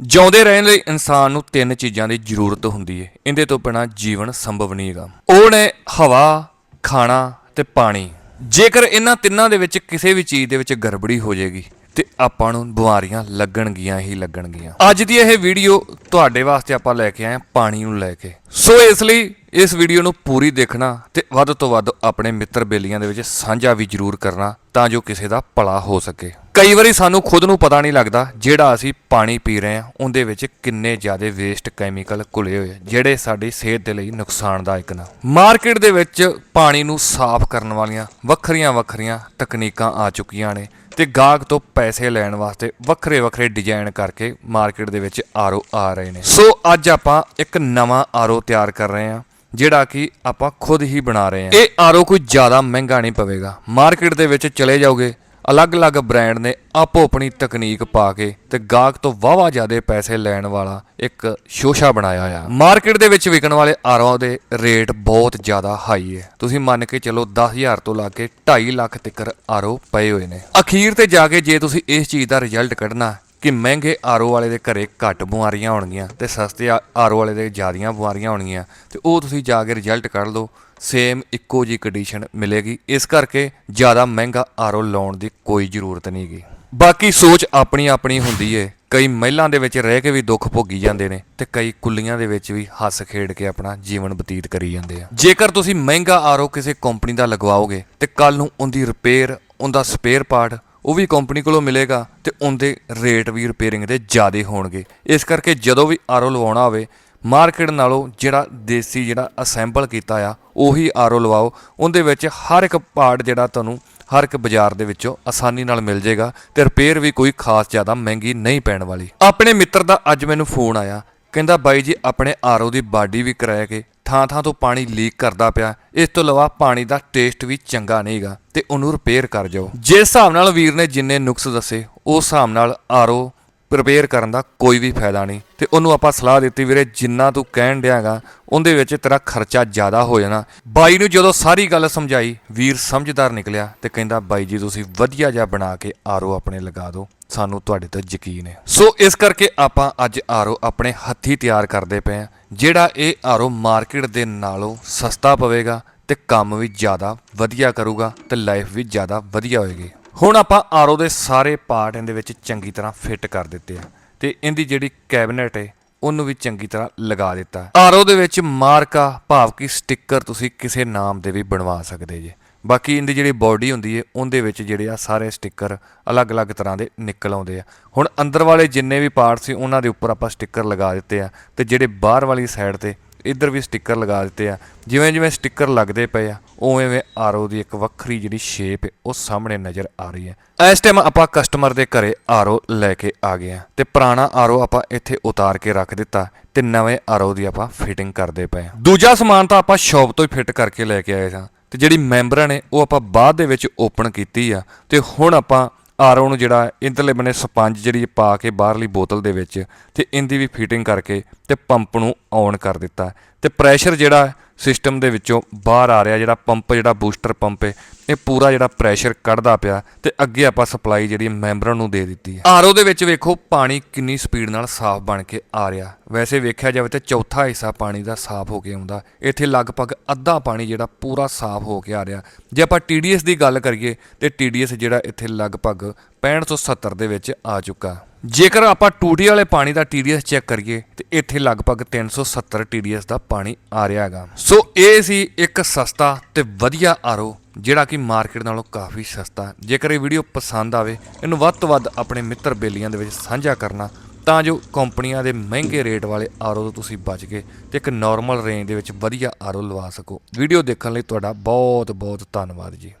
ਜਿਉਂਦੇ ਰਹਿਣ ਲਈ ਇਨਸਾਨ ਨੂੰ ਤਿੰਨ ਚੀਜ਼ਾਂ ਦੀ ਜ਼ਰੂਰਤ ਹੁੰਦੀ ਹੈ ਇਹਦੇ ਤੋਂ ਬਿਨਾਂ ਜੀਵਨ ਸੰਭਵ ਨਹੀਂ ਹੈਗਾ। ਉਹ ਨੇ ਹਵਾ, ਖਾਣਾ ਤੇ ਪਾਣੀ। ਜੇਕਰ ਇਹਨਾਂ ਤਿੰਨਾਂ ਦੇ ਵਿੱਚ ਕਿਸੇ ਵੀ ਚੀਜ਼ ਦੇ ਵਿੱਚ ਗੜਬੜੀ ਹੋ ਜਾਏਗੀ, ਤੇ ਆਪਾਂ ਨੂੰ ਬਿਮਾਰੀਆਂ ਲੱਗਣਗੀਆਂ ਹੀ ਲੱਗਣਗੀਆਂ। ਅੱਜ ਦੀ ਇਹ ਵੀਡੀਓ ਤੁਹਾਡੇ ਵਾਸਤੇ ਆਪਾਂ ਲੈ ਕੇ ਆਏ ਹਾਂ, ਪਾਣੀ ਨੂੰ ਲੈ ਕੇ। ਸੋ ਇਸ ਲਈ ਇਸ ਵੀਡੀਓ ਨੂੰ ਪੂਰੀ ਦੇਖਣਾ ਤੇ ਵੱਧ ਤੋਂ ਵੱਧ ਆਪਣੇ ਮਿੱਤਰ ਬੇਲੀਆਂ ਦੇ ਵਿੱਚ ਸਾਂਝਾ ਵੀ ਜ਼ਰੂਰ ਕਰਨਾ, ਤਾਂ ਜੋ ਕਿਸੇ ਦਾ ਭਲਾ ਹੋ ਸਕੇ। ਕਈ ਵਾਰੀ ਸਾਨੂੰ ਖੁਦ ਨੂੰ ਪਤਾ ਨਹੀਂ ਲੱਗਦਾ ਜਿਹੜਾ ਅਸੀਂ ਪਾਣੀ ਪੀ ਰਹੇ ਹਾਂ, ਉਹਦੇ ਵਿੱਚ ਕਿੰਨੇ ਜ਼ਿਆਦਾ ਵੇਸਟ ਕੈਮੀਕਲ ਘੁਲੇ ਹੋਏ ਆ, ਜਿਹੜੇ ਸਾਡੀ ਸਿਹਤ ਦੇ ਲਈ ਨੁਕਸਾਨਦਾਇਕ ਨੇ। ਮਾਰਕੀਟ ਦੇ ਵਿੱਚ ਪਾਣੀ ਨੂੰ ਸਾਫ਼ ਕਰਨ ਵਾਲੀਆਂ ਵੱਖਰੀਆਂ ਵੱਖਰੀਆਂ ਤਕਨੀਕਾਂ ਆ ਚੁੱਕੀਆਂ ਨੇ ਤੇ ਗਾਹਕ ਤੋਂ ਪੈਸੇ ਲੈਣ ਵਾਸਤੇ ਵੱਖਰੇ ਵੱਖਰੇ ਡਿਜ਼ਾਈਨ ਕਰਕੇ ਮਾਰਕੀਟ ਦੇ ਵਿੱਚ ਆਰਓ ਆ ਰਹੇ ਨੇ। ਸੋ ਅੱਜ ਆਪਾਂ ਇੱਕ ਨਵਾਂ ਆਰਓ ਤਿਆਰ ਕਰ ਰਹੇ ਹਾਂ, ਜਿਹੜਾ ਕਿ ਆਪਾਂ ਖੁਦ ਹੀ ਬਣਾ ਰਹੇ ਹਾਂ। ਇਹ ਆਰਓ ਕੋਈ ਜ਼ਿਆਦਾ ਮਹਿੰਗਾ ਨਹੀਂ ਪਵੇਗਾ। ਮਾਰਕੀਟ ਦੇ ਵਿੱਚ ਚਲੇ ਜਾਓਗੇ ਅਲੱਗ-ਅਲੱਗ ਬ੍ਰਾਂਡ ਨੇ ਆਪੋ ਆਪਣੀ ਤਕਨੀਕ ਪਾ ਕੇ ਤੇ ਗਾਹਕ ਤੋਂ ਵਾਵਾ ਜ਼ਿਆਦੇ ਪੈਸੇ ਲੈਣ ਵਾਲਾ ਇੱਕ ਸ਼ੋਸ਼ਾ ਬਣਾਇਆ ਹੋਇਆ। ਮਾਰਕੀਟ ਦੇ ਵਿੱਚ ਵਿਕਣ ਵਾਲੇ ਆਰਓ ਦੇ ਰੇਟ ਬਹੁਤ ਜ਼ਿਆਦਾ ਹਾਈ ਹੈ। ਤੁਸੀਂ ਮੰਨ ਕੇ ਚੱਲੋ 10000 ਤੋਂ ਲਾ ਕੇ 2.5 ਲੱਖ ਤੱਕ ਆਰਓ ਪਏ ਹੋਏ ਨੇ। ਅਖੀਰ ਤੇ ਜਾ ਕੇ ਜੇ ਤੁਸੀਂ ਇਸ ਚੀਜ਼ ਦਾ ਰਿਜ਼ਲਟ ਕੱਢਣਾ ਕਿ ਮਹਿੰਗੇ ਆਰਓ ਵਾਲੇ ਦੇ ਘਰੇ ਘੱਟ ਬਿਮਾਰੀਆਂ ਹੋਣਗੀਆਂ ਤੇ ਸਸਤੇ ਆਰਓ ਵਾਲੇ ਦੇ ਜ਼ਿਆਦੀਆਂ ਬਿਮਾਰੀਆਂ ਹੋਣਗੀਆਂ ਤੇ ਉਹ ਤੁਸੀਂ ਜਾ ਕੇ ਰਿਜ਼ਲਟ ਕੱਢ ਲਓ ਸੇਮ ਇੱਕੋ ਜੀ ਕੰਡੀਸ਼ਨ ਮਿਲੇਗੀ। ਇਸ ਕਰਕੇ ਜ਼ਿਆਦਾ ਮਹਿੰਗਾ ਆਰਓ ਲਾਉਣ ਦੀ ਕੋਈ ਜ਼ਰੂਰਤ ਨਹੀਂਗੀ ਬਾਕੀ ਸੋਚ ਆਪਣੀ ਆਪਣੀ ਹੁੰਦੀ ਏ। ਕਈ ਮਹਿਲਾਂ ਦੇ ਵਿੱਚ ਰਹਿ ਕੇ ਵੀ ਦੁੱਖ ਭੋਗੀ ਜਾਂਦੇ ਨੇ ਤੇ ਕਈ ਕੁੱਲੀਆਂ ਦੇ ਵਿੱਚ ਵੀ ਹੱਸ ਖੇਡ ਕੇ ਆਪਣਾ ਜੀਵਨ ਬਤੀਤ ਕਰੀ ਜਾਂਦੇ ਆ। ਜੇਕਰ ਤੁਸੀਂ ਮਹਿੰਗਾ ਆਰਓ ਕਿਸੇ ਕੰਪਨੀ ਦਾ ਲਗਵਾਓਗੇ ਤੇ ਕੱਲ ਨੂੰ ਉਹਦੀ ਰਿਪੇਅਰ ਉਹਦਾ ਸਪੇਅਰ ਪਾਰਟ ਉਹ ਵੀ ਕੰਪਨੀ ਕੋਲੋਂ ਮਿਲੇਗਾ ਤੇ ਉਹਦੇ ਰੇਟ ਵੀ ਰਿਪੇਅਰਿੰਗ ਦੇ ਜ਼ਿਆਦੇ ਹੋਣਗੇ। ਇਸ ਕਰਕੇ ਜਦੋਂ ਵੀ ਆਰਓ ਲਵਾਉਣਾ ਹੋਵੇ ਮਾਰਕੀਟ ਨਾਲੋਂ ਜਿਹੜਾ ਦੇਸੀ ਜਿਹੜਾ ਅਸੈਂਬਲ ਕੀਤਾ ਆ, ਉਹੀ ਆਰਓ ਲਵਾਓ। ਉਹਦੇ ਵਿੱਚ ਹਰ ਇੱਕ ਪਾਰਟ ਜਿਹੜਾ ਤੁਹਾਨੂੰ ਹਰ ਇੱਕ ਬਾਜ਼ਾਰ ਦੇ ਵਿੱਚੋਂ ਆਸਾਨੀ ਨਾਲ ਮਿਲ ਜਾਏਗਾ ਤੇ ਰਿਪੇਅਰ ਵੀ ਕੋਈ ਖਾਸ ਜ਼ਿਆਦਾ ਮਹਿੰਗੀ ਨਹੀਂ ਪੈਣ ਵਾਲੀ। ਆਪਣੇ ਮਿੱਤਰ ਦਾ ਅੱਜ ਮੈਨੂੰ ਫੋਨ ਆਇਆ। ਕਹਿੰਦਾ, ਬਾਈ ਜੀ, ਆਪਣੇ ਆਰਓ ਦੀ ਬਾਡੀ ਵੀ ਕਰਾਇਆ ਕੇ ਥਾਂ ਥਾਂ ਤੋਂ ਪਾਣੀ ਲੀਕ ਕਰਦਾ ਪਿਆ। ਇਸ ਤੋਂ ਇਲਾਵਾ ਪਾਣੀ ਦਾ ਟੇਸਟ ਵੀ ਚੰਗਾ ਨਹੀਂਗਾ ਤੇ ਉਹਨੂੰ ਰਿਪੇਅਰ ਕਰ ਜਾਓ। ਜਿਸ ਹਿਸਾਬ ਨਾਲ ਵੀਰ ਨੇ ਜਿੰਨੇ ਨੁਕਸ ਦੱਸੇ, ਉਸ ਹਿਸਾਬ ਨਾਲ ਆਰਓ ਰਿਪੇਅਰ ਕਰਨ ਦਾ ਕੋਈ ਵੀ ਫਾਇਦਾ ਨਹੀਂ। ਤੇ ਉਹਨੂੰ ਆਪਾਂ ਸਲਾਹ ਦਿੱਤੀ, ਵੀਰੇ, ਜਿੰਨਾ ਤੂੰ ਕਹਿਣ ਡਿਆਗਾ ਉਹਦੇ ਵਿੱਚ ਤੇਰਾ ਖਰਚਾ ਜ਼ਿਆਦਾ ਹੋ ਜਾਣਾ। ਬਾਈ ਨੂੰ ਜਦੋਂ ਸਾਰੀ ਗੱਲ ਸਮਝਾਈ, ਵੀਰ ਸਮਝਦਾਰ ਨਿਕਲਿਆ ਤੇ ਕਹਿੰਦਾ, ਬਾਈ ਜੀ, ਤੁਸੀਂ ਵਧੀਆ ਜਿਹਾ ਬਣਾ ਕੇ ਆਰਓ ਆਪਣੇ ਲਗਾ ਦਿਓ। ਸਾਨੂੰ ਤੁਹਾਡੇ ਤੇ ਯਕੀਨ ਹੈ। ਸੋ ਇਸ ਕਰਕੇ ਆਪਾਂ ਅੱਜ ਆਰਓ ਆਪਣੇ ਹੱਥੀ ਤਿਆਰ ਕਰਦੇ ਪਏ ਆ ਜਿਹੜਾ ਇਹ ਆਰਓ ਮਾਰਕੀਟ ਦੇ ਨਾਲੋਂ ਸਸਤਾ ਪਵੇਗਾ ਤੇ ਕੰਮ ਵੀ ਜ਼ਿਆਦਾ ਵਧੀਆ ਕਰੂਗਾ ਤੇ ਲਾਈਫ ਵੀ ਜ਼ਿਆਦਾ ਵਧੀਆ ਹੋਏਗੀ। ਹੁਣ ਆਪਾਂ ਆਰਓ ਦੇ ਸਾਰੇ ਪਾਰਟ ਇਹਦੇ ਵਿੱਚ ਚੰਗੀ ਤਰ੍ਹਾਂ ਫਿੱਟ ਕਰ ਦਿੱਤੇ ਆ ਤੇ ਇਹਦੀ ਜਿਹੜੀ ਕੈਬਨਟ ਹੈ ਉਹਨੂੰ ਵੀ ਚੰਗੀ ਤਰ੍ਹਾਂ ਲਗਾ ਦਿੱਤਾ। ਆਰਓ ਦੇ ਵਿੱਚ ਮਾਰਕਾ ਭਾਵ ਕਿ ਸਟicker ਤੁਸੀਂ ਕਿਸੇ ਨਾਮ ਦੇ ਵੀ ਬਣਵਾ ਸਕਦੇ ਜੇ। ਬਾਕੀ ਇਹਦੀ ਜਿਹੜੀ ਬਾਡੀ ਹੁੰਦੀ ਹੈ ਉਹਦੇ ਵਿੱਚ ਜਿਹੜੇ ਆ ਸਾਰੇ ਸਟicker ਅਲੱਗ-ਅਲੱਗ ਤਰ੍ਹਾਂ ਦੇ ਨਿਕਲ ਆਉਂਦੇ ਆ। ਹੁਣ ਅੰਦਰ ਵਾਲੇ ਜਿੰਨੇ ਵੀ ਪਾਰਟ ਸੀ, ਉਹਨਾਂ ਦੇ ਉੱਪਰ ਆਪਾਂ ਸਟicker ਲਗਾ ਦਿੱਤੇ ਆ ਤੇ ਜਿਹੜੇ ਬਾਹਰ ਵਾਲੀ ਸਾਈਡ ਤੇ, ਇੱਧਰ ਵੀ ਸਟicker ਲਗਾ ਦਿੱਤੇ ਆ। ਜਿਵੇਂ ਜਿਵੇਂ ਸਟicker ਲੱਗਦੇ ਪਏ ਆ ਉਵੇਂ ਉਵੇਂ ਆਰਓ ਦੀ ਇੱਕ ਵੱਖਰੀ ਜਿਹੜੀ ਸ਼ੇਪ ਹੈ, ਉਹ ਸਾਹਮਣੇ ਨਜ਼ਰ ਆ ਰਹੀ ਹੈ। ਇਸ ਟਾਈਮ ਆਪਾਂ ਕਸਟਮਰ ਦੇ ਘਰੇ ਆਰਓ ਲੈ ਕੇ ਆ ਗਏ ਆ ਤੇ ਪੁਰਾਣਾ ਆਰਓ ਆਪਾਂ ਇੱਥੇ ਉਤਾਰ ਕੇ ਰੱਖ ਦਿੱਤਾ ਤੇ ਨਵੇਂ ਆਰਓ ਦੀ ਆਪਾਂ ਫਿਟਿੰਗ ਕਰਦੇ ਪਏ ਆ ਦੂਜਾ ਸਮਾਨ ਤਾਂ ਆਪਾਂ ਸ਼ਾਪ ਤੋਂ ਹੀ ਫਿੱਟ ਕਰਕੇ ਲੈ ਕੇ ਆਏ ਸਾਂ ਤੇ ਜਿਹੜੀ ਮੈਂਬਰਾਂ ਨੇ, ਉਹ ਆਪਾਂ ਬਾਅਦ ਦੇ ਵਿੱਚ ਓਪਨ ਕੀਤੀ ਆ ਤੇ ਹੁਣ ਆਪਾਂ ਆਰਓ ਨੂੰ ਜਿਹੜਾ ਇੰਦਰਲੇ ਬੰਨੇ ਸਪੰਜ ਜਿਹੜੀ ਪਾ ਕੇ ਬਾਹਰਲੀ ਬੋਤਲ ਦੇ ਵਿੱਚ ਤੇ ਇਹਦੀ ਵੀ ਫਿਟਿੰਗ ਕਰਕੇ ਤੇ ਪੰਪ ਨੂੰ ਔਨ ਕਰ ਦਿੱਤਾ। ਤੇ ਪ੍ਰੈਸ਼ਰ ਜਿਹੜਾ ਸਿਸਟਮ ਦੇ ਵਿੱਚੋਂ ਬਾਹਰ ਆ ਰਿਹਾ ਜਿਹੜਾ ਪੰਪ, ਜਿਹੜਾ ਬੂਸਟਰ ਪੰਪ ਹੈ, ਇਹ ਪੂਰਾ ਜਿਹੜਾ ਪ੍ਰੈਸ਼ਰ ਕੱਢਦਾ ਪਿਆ ਤੇ ਅੱਗੇ ਆਪਾਂ ਸਪਲਾਈ ਜਿਹੜੀ ਮੈਂਬਰਾਂ ਨੂੰ ਦੇ ਦਿੱਤੀ ਹੈ। ਆਰਓ ਦੇ ਵਿੱਚ ਵੇਖੋ, ਪਾਣੀ ਕਿੰਨੀ ਸਪੀਡ ਨਾਲ ਸਾਫ਼ ਬਣ ਕੇ ਆ ਰਿਹਾ। ਵੈਸੇ ਵੇਖਿਆ ਜਾਵੇ ਤੇ ਚੌਥਾ ਹਿੱਸਾ ਪਾਣੀ ਦਾ ਸਾਫ਼ ਹੋ ਕੇ ਆਉਂਦਾ। ਇੱਥੇ ਲਗਭਗ ਅੱਧਾ ਪਾਣੀ ਜਿਹੜਾ ਪੂਰਾ ਸਾਫ਼ ਹੋ ਕੇ ਆ ਰਿਹਾ। ਜੇ ਆਪਾਂ TDS ਦੀ ਗੱਲ ਕਰੀਏ, ਤੇ TDS ਜਿਹੜਾ ਇੱਥੇ ਲਗਭਗ 65 ਤੋਂ 70 ਦੇ ਵਿੱਚ ਆ ਚੁੱਕਾ। ਜੇਕਰ ਆਪਾਂ ਟੂਟੀ ਵਾਲੇ ਪਾਣੀ ਦਾ TDS ਚੈੱਕ ਕਰੀਏ, ਤੇ ਇੱਥੇ ਲਗਭਗ 370 TDS ਦਾ ਪਾਣੀ ਆ ਰਿਹਾ ਹੈਗਾ। ਸੋ ਇਹ ਸੀ ਇੱਕ ਸਸਤਾ ਤੇ ਵਧੀਆ ਆਰਓ, ਜਿਹੜਾ ਕਿ ਮਾਰਕੀਟ ਨਾਲੋਂ ਕਾਫੀ ਸਸਤਾ ਜੇਕਰ ਇਹ ਵੀਡੀਓ ਪਸੰਦ ਆਵੇ, ਇਹਨੂੰ ਵੱਧ ਤੋਂ ਵੱਧ ਆਪਣੇ ਮਿੱਤਰ ਬੇਲੀਆਂ ਦੇ ਵਿੱਚ ਸਾਂਝਾ ਕਰਨਾ, ਤਾਂ ਜੋ ਕੰਪਨੀਆਂ ਦੇ ਮਹਿੰਗੇ ਰੇਟ ਵਾਲੇ ਆਰਓ ਤੋਂ ਤੁਸੀਂ ਬਚ ਕੇ ਤੇ ਇੱਕ ਨਾਰਮਲ ਰੇਂਜ ਦੇ ਵਿੱਚ ਵਧੀਆ ਆਰਓ ਲਵਾ ਸਕੋ। ਵੀਡੀਓ ਦੇਖਣ ਲਈ ਤੁਹਾਡਾ ਬਹੁਤ ਬਹੁਤ ਧੰਨਵਾਦ ਜੀ।